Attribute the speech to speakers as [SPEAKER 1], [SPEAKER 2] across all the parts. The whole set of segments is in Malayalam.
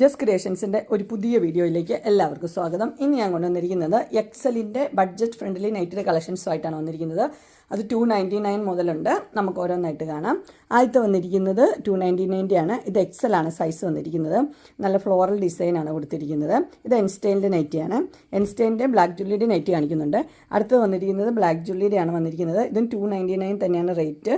[SPEAKER 1] ജസ്റ്റ് ക്രിയേഷൻസിന്റെ ഒരു പുതിയ വീഡിയോയിലേക്ക് എല്ലാവർക്കും സ്വാഗതം. ഇന്ന് ഞാൻ കൊണ്ടുവന്നിരിക്കുന്നത് എക്സലിന്റെ ബഡ്ജറ്റ് ഫ്രണ്ട്ലി നൈറ്റിന്റെ കളക്ഷൻസുമായിട്ടാണ് വന്നിരിക്കുന്നത്. അത് ടു നയന്റി നയൻ മുതലുണ്ട്. നമുക്ക് ഓരോന്നായിട്ട് കാണാം. ആദ്യത്തെ വന്നിരിക്കുന്നത് ടു നയന്റി നയന്റെ ആണ് ഇത് എക്സലാണ് സൈസ് വന്നിരിക്കുന്നത്. നല്ല ഫ്ലോറൽ ഡിസൈനാണ് കൊടുത്തിരിക്കുന്നത്. ഇത് എൻസ്റ്റൈന്റെ നൈറ്റിയാണ് എൻസ്റ്റൈന്റെ ബ്ലാക്ക് ജുല്ലിയുടെ നൈറ്റ് കാണിക്കുന്നുണ്ട്. അടുത്ത് വന്നിരിക്കുന്നത് ബ്ലാക്ക് ജുല്ലിയുടെ ആണ് വന്നിരിക്കുന്നത്. ഇതും ടു നയന്റി നയൻ തന്നെയാണ് റേറ്റ്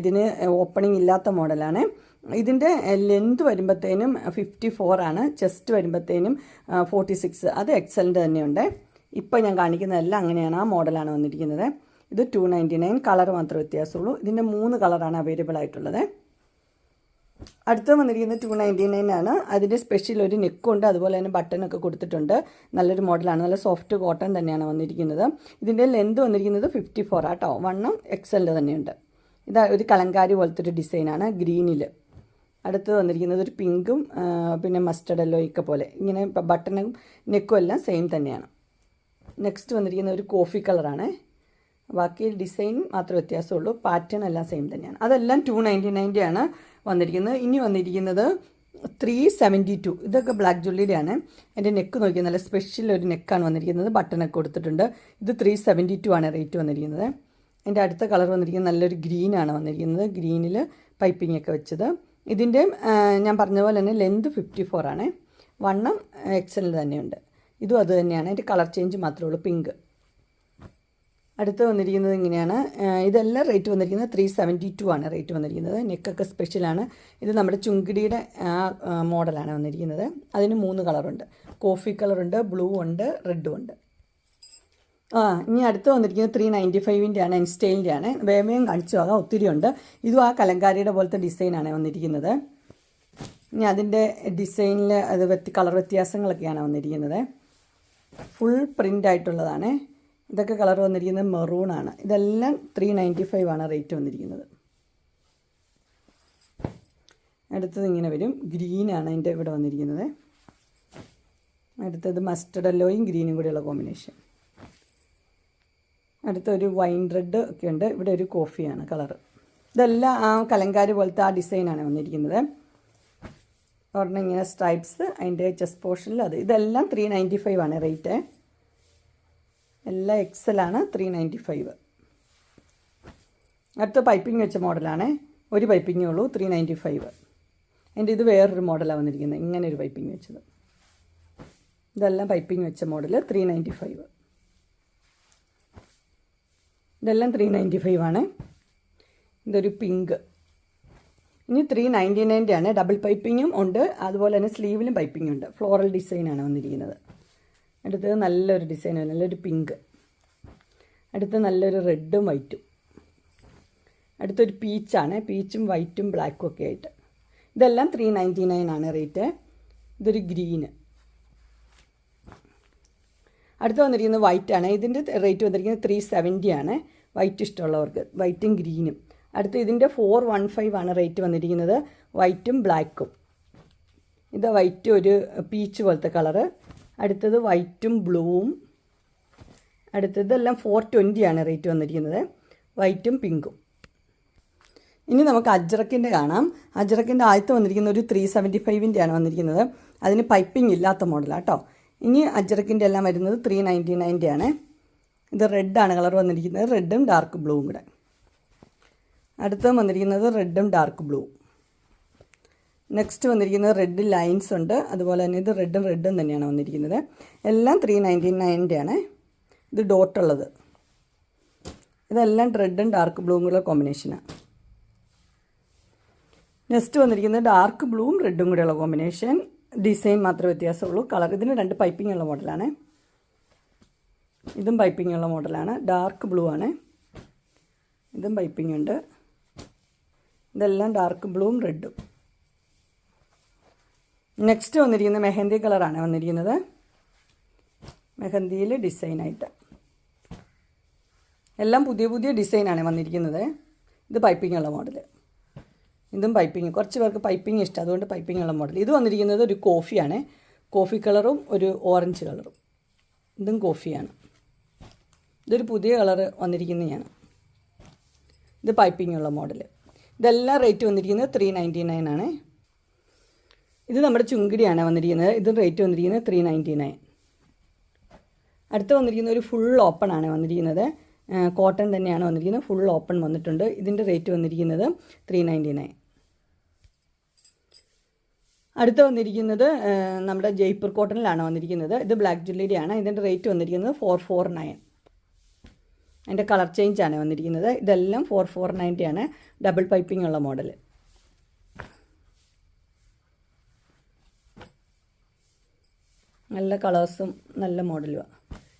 [SPEAKER 1] ഇതിന് ഓപ്പണിംഗ് ഇല്ലാത്ത മോഡലാണ് ഇതിന്റെ ലെന്ത് വരുമ്പോഴത്തേനും ഫിഫ്റ്റി ഫോർ ആണ്. ചെസ്റ്റ് വരുമ്പോഴത്തേനും ഫോർട്ടി സിക്സ് അത് എക്സലിന്റെ തന്നെയുണ്ട്. ഇപ്പോൾ ഞാൻ കാണിക്കുന്നതെല്ലാം അങ്ങനെയാണ്. ആ മോഡലാണ് വന്നിരിക്കുന്നത്. ഇത് ടു നയന്റി നയൻ കളർ മാത്രമേ വ്യത്യാസമുള്ളൂ. ഇതിന്റെ മൂന്ന് കളറാണ് അവൈലബിൾ ആയിട്ടുള്ളത്. അടുത്ത് വന്നിരിക്കുന്നത് ടു നയന്റി നയൻ ആണ്. അതിന്റെ സ്പെഷ്യൽ ഒരു നെക്കുണ്ട് അതുപോലെ തന്നെ ബട്ടനൊക്കെ കൊടുത്തിട്ടുണ്ട്. നല്ലൊരു മോഡലാണ്. നല്ല സോഫ്റ്റ് കോട്ടൺ തന്നെയാണ് വന്നിരിക്കുന്നത്. ഇതിന്റെ ലെന്ത് വന്നിരിക്കുന്നത് ഫിഫ്റ്റി ഫോർ ആട്ടോ വണ്ണം എക്സലിന്റെ തന്നെയുണ്ട്. ഇത് ഒരു കലങ്കാരി പോലത്തെ ഒരു ഡിസൈനാണ് ഗ്രീനിൽ അടുത്ത് വന്നിരിക്കുന്നത് ഒരു പിങ്കും പിന്നെ മസ്റ്റർഡ് എല്ലോയൊക്കെ പോലെ. ഇങ്ങനെ ബട്ടണും നെക്കും എല്ലാം സെയിം തന്നെയാണ്. നെക്സ്റ്റ് വന്നിരിക്കുന്ന ഒരു കോഫി കളറാണ് ബാക്കി ഡിസൈൻ മാത്രമേ വ്യത്യാസമുള്ളൂ. പാറ്റേൺ എല്ലാം സെയിം തന്നെയാണ്. അതെല്ലാം ടു നയന്റി നയന്റെ ആണ് വന്നിരിക്കുന്നത്. ഇനി വന്നിരിക്കുന്നത് ത്രീ സെവന്റി ടു ഇതൊക്കെ ബ്ലാക്ക് ജുള്ളിയുടെയാണ് എന്റെ നെക്ക് നോക്കിയാൽ നല്ല സ്പെഷ്യൽ ഒരു നെക്കാണ് വന്നിരിക്കുന്നത്. ബട്ടണൊക്കെ കൊടുത്തിട്ടുണ്ട്. ഇത് ത്രീ സെവന്റി ടു ആണ് റേറ്റ് വന്നിരിക്കുന്നത്. എന്റെ അടുത്ത കളർ വന്നിരിക്കുന്നത് നല്ലൊരു ഗ്രീനാണ് വന്നിരിക്കുന്നത്. ഗ്രീനിൽ പൈപ്പിംഗ് ഒക്കെ വെച്ചത്. ഇതിന്റെ ഞാൻ പറഞ്ഞ പോലെ തന്നെ ലെന്ത് ഫിഫ്റ്റി ഫോർ ആണ്. വണ്ണം എക്സൽ തന്നെയുണ്ട്. ഇതും അത് തന്നെയാണ്. അതിന്റെ കളർ ചേഞ്ച് മാത്രമേ ഉള്ളൂ പിങ്ക് അടുത്ത് വന്നിരിക്കുന്നത് ഇങ്ങനെയാണ്. ഇതെല്ലാം റേറ്റ് വന്നിരിക്കുന്നത് ത്രീ സെവന്റി ടു ആണ് റേറ്റ് വന്നിരിക്കുന്നത്. നെക്കൊക്കെ സ്പെഷ്യലാണ് ഇത് നമ്മുടെ ചുങ്കിടിയുടെ മോഡലാണ് വന്നിരിക്കുന്നത്. അതിന് മൂന്ന് കളറുണ്ട് കോഫി കളറുണ്ട് ബ്ലൂ ഉണ്ട് റെഡും ഉണ്ട്. ആ ഇനി അടുത്ത് വന്നിരിക്കുന്നത് ത്രീ നയന്റി ഫൈവിന്റെ ആണ് എൻസ്റ്റൈലിന്റെ ആണ് വേമയും കാണിച്ചു പോകാം ഒത്തിരി ഉണ്ട്. ഇതും ആ കലങ്കാരിയുടെ പോലത്തെ ഡിസൈനാണ് വന്നിരിക്കുന്നത്. ഇനി അതിന്റെ ഡിസൈനിൽ അത് വ്യത്യ കളർ വ്യത്യാസങ്ങളൊക്കെയാണ് വന്നിരിക്കുന്നത്. ഫുൾ പ്രിന്റ് ആയിട്ടുള്ളതാണ്. ഇതൊക്കെ കളർ വന്നിരിക്കുന്നത് മെറൂൺ ആണ്. ഇതെല്ലാം ത്രീ നയന്റി ഫൈവ് ആണ് റേറ്റ് വന്നിരിക്കുന്നത്. അടുത്തത് ഇങ്ങനെ വരും. ഗ്രീനാണ് അതിന്റെ ഇവിടെ വന്നിരിക്കുന്നത്. അടുത്തത് മസ്റ്റർഡ് എല്ലോയും ഗ്രീനും കൂടിയുള്ള കോമ്പിനേഷൻ അടുത്തൊരു വൈൻ റെഡ് ഒക്കെ ഉണ്ട്. ഇവിടെ ഒരു കോഫിയാണ് കളർ ഇതെല്ലാം ആ കലങ്കാരി പോലത്തെ ആ ഡിസൈനാണ് വന്നിരിക്കുന്നത്. ഒരെണ്ണം ഇങ്ങനെ സ്ട്രൈപ്സ് അതിന്റെ ചെസ്റ്റ് പോർഷനിൽ അത്. ഇതെല്ലാം ത്രീ നയന്റി ഫൈവ് ആണ് റേറ്റ് എല്ലാം എക്സലാണ് ത്രീ നയന്റി ഫൈവ് അടുത്ത പൈപ്പിംഗ് വെച്ച മോഡലാണ് ഒരു പൈപ്പിങ്ങേ ഉള്ളൂ ത്രീ നയന്റി ഫൈവ് എന്റെ ഇത് വേറൊരു മോഡലാണ് വന്നിരിക്കുന്നത്. ഇങ്ങനെ ഒരു പൈപ്പിംഗ് വെച്ചത്. ഇതെല്ലാം പൈപ്പിംഗ് വെച്ച മോഡൽ ത്രീ നയന്റി ഫൈവ് ഇതെല്ലാം ത്രീ നയന്റി ഫൈവ് ആണ്. ഇതൊരു പിങ്ക് ഇനി ത്രീ നയന്റി നയന്റെ ആണ് ഡബിൾ പൈപ്പിങ്ങും ഉണ്ട്. അതുപോലെ തന്നെ സ്ലീവിലും പൈപ്പിംഗ് ഉണ്ട്. ഫ്ലോറൽ ഡിസൈനാണ് വന്നിരിക്കുന്നത്. അടുത്തത് നല്ലൊരു ഡിസൈനാണ് നല്ലൊരു പിങ്ക് അടുത്ത് നല്ലൊരു റെഡും വൈറ്റും അടുത്തൊരു പീച്ചാണ് പീച്ചും വൈറ്റും ബ്ലാക്കും ഒക്കെ ആയിട്ട്. ഇതെല്ലാം ത്രീ നയന്റി നയൻ ആണ് റേറ്റ് ഇതൊരു ഗ്രീന് അടുത്ത് വന്നിരിക്കുന്നത് വൈറ്റ് ആണ്. ഇതിന്റെ റേറ്റ് വന്നിരിക്കുന്നത് ത്രീ സെവന്റി ആണ്. വൈറ്റ് ഇഷ്ടമുള്ളവർക്ക്. വൈറ്റും ഗ്രീനും അടുത്ത് ഇതിന്റെ ഫോർ വൺ ഫൈവ് ആണ് റേറ്റ് വന്നിരിക്കുന്നത്. വൈറ്റും ബ്ലാക്കും ഇത് വൈറ്റ് ഒരു പീച്ച് പോലത്തെ കളറ് അടുത്തത് വൈറ്റും ബ്ലൂവും അടുത്തതെല്ലാം ഫോർ ട്വന്റി ആണ് റേറ്റ് വന്നിരിക്കുന്നത്. വൈറ്റും പിങ്കും ഇനി നമുക്ക് അജ്രക്കിന്റെ കാണാം. അജ്രക്കിന്റെ ആദ്യത്തെ വന്നിരിക്കുന്ന ഒരു ത്രീ സെവന്റി ഫൈവിന്റെയാണ് വന്നിരിക്കുന്നത്. അതിന് പൈപ്പിംഗ് ഇല്ലാത്ത മോഡലാണ് കേട്ടോ ഇനി അജ്രക്കിന്റെ എല്ലാം വരുന്നത് ത്രീ നയന്റി നയന്റെ ആണ്. ഇത് റെഡാണ് കളർ വന്നിരിക്കുന്നത്. റെഡും ഡാർക്ക് ബ്ലൂവും കൂടെ. അടുത്ത വന്നിരിക്കുന്നത് റെഡും ഡാർക്ക് ബ്ലൂവും നെക്സ്റ്റ് വന്നിരിക്കുന്നത് റെഡ് ലൈൻസ് ഉണ്ട്. അതുപോലെ തന്നെ ഇത് റെഡും റെഡും തന്നെയാണ് വന്നിരിക്കുന്നത്. എല്ലാം ത്രീ നയന്റി നയന്റെ ആണ്. ഇത് ഡോട്ടുള്ളത് ഇതെല്ലാം റെഡും ഡാർക്ക് ബ്ലൂവും കൂടെ കോമ്പിനേഷനാണ് നെക്സ്റ്റ് വന്നിരിക്കുന്നത് ഡാർക്ക് ബ്ലൂവും റെഡും കൂടെയുള്ള കോമ്പിനേഷൻ ഡിസൈൻ മാത്രമേ വ്യത്യാസമുള്ളൂ. കളർ ഇതിന് രണ്ട് പൈപ്പിംഗ് ഉള്ള മോഡലാണ് ഇതും പൈപ്പിംഗ് ഉള്ള മോഡലാണ് ഡാർക്ക് ബ്ലൂ ആണ്. ഇതും പൈപ്പിംഗ് ഉണ്ട്. ഇതെല്ലാം ഡാർക്ക് ബ്ലൂവും റെഡും നെക്സ്റ്റ് വന്നിരിക്കുന്നത് മെഹന്തി കളറാണ് വന്നിരിക്കുന്നത്. മെഹന്തിയിൽ ഡിസൈനായിട്ട് എല്ലാം പുതിയ പുതിയ ഡിസൈനാണ് വന്നിരിക്കുന്നത്. ഇത് പൈപ്പിംഗ് ഉള്ള മോഡൽ ഇതും പൈപ്പിങ് കുറച്ച് പേർക്ക് പൈപ്പിങ് ഇഷ്ടം. അതുകൊണ്ട് പൈപ്പിംഗ് ഉള്ള മോഡൽ ഇത് വന്നിരിക്കുന്നത് ഒരു കോഫിയാണ് കോഫി കളറും ഒരു ഓറഞ്ച് കളറും ഇതും കോഫിയാണ് ഇതൊരു പുതിയ കളർ വന്നിരിക്കുന്നതാണ് ഇത് പൈപ്പിംഗ് ഉള്ള മോഡൽ ഇതെല്ലാം റേറ്റ് വന്നിരിക്കുന്നത് ത്രീ നയന്റി നയൻ ആണ്. ഇത് നമ്മുടെ ചുങ്കിടിയാണ് വന്നിരിക്കുന്നത്. ഇതും റേറ്റ് വന്നിരിക്കുന്നത് ത്രീ നയന്റി നയൻ അടുത്ത് വന്നിരിക്കുന്ന ഒരു ഫുൾ ഓപ്പൺ ആണ് വന്നിരിക്കുന്നത്. കോട്ടൺ തന്നെയാണ് വന്നിരിക്കുന്നത്. ഫുൾ ഓപ്പൺ വന്നിട്ടുണ്ട്. ഇതിന്റെ റേറ്റ് വന്നിരിക്കുന്നത് ത്രീ നയന്റി നയൻ അടുത്ത് വന്നിരിക്കുന്നത് നമ്മുടെ ജയ്പൂർ കോട്ടണിലാണ് വന്നിരിക്കുന്നത്. ഇത് ബ്ലാക്ക് ജ്വല്ലറി ആണ്. ഇതിന്റെ റേറ്റ് വന്നിരിക്കുന്നത് ഫോർ ഫോർ നയൻ അതിന്റെ കളർ ചേഞ്ച് ആണ് വന്നിരിക്കുന്നത്. ഇതെല്ലാം ഫോർ ഫോർ നയന്റിയാണ് ഡബിൾ പൈപ്പിംഗ് ഉള്ള മോഡൽ നല്ല കളേഴ്സും നല്ല മോഡലുമാണ്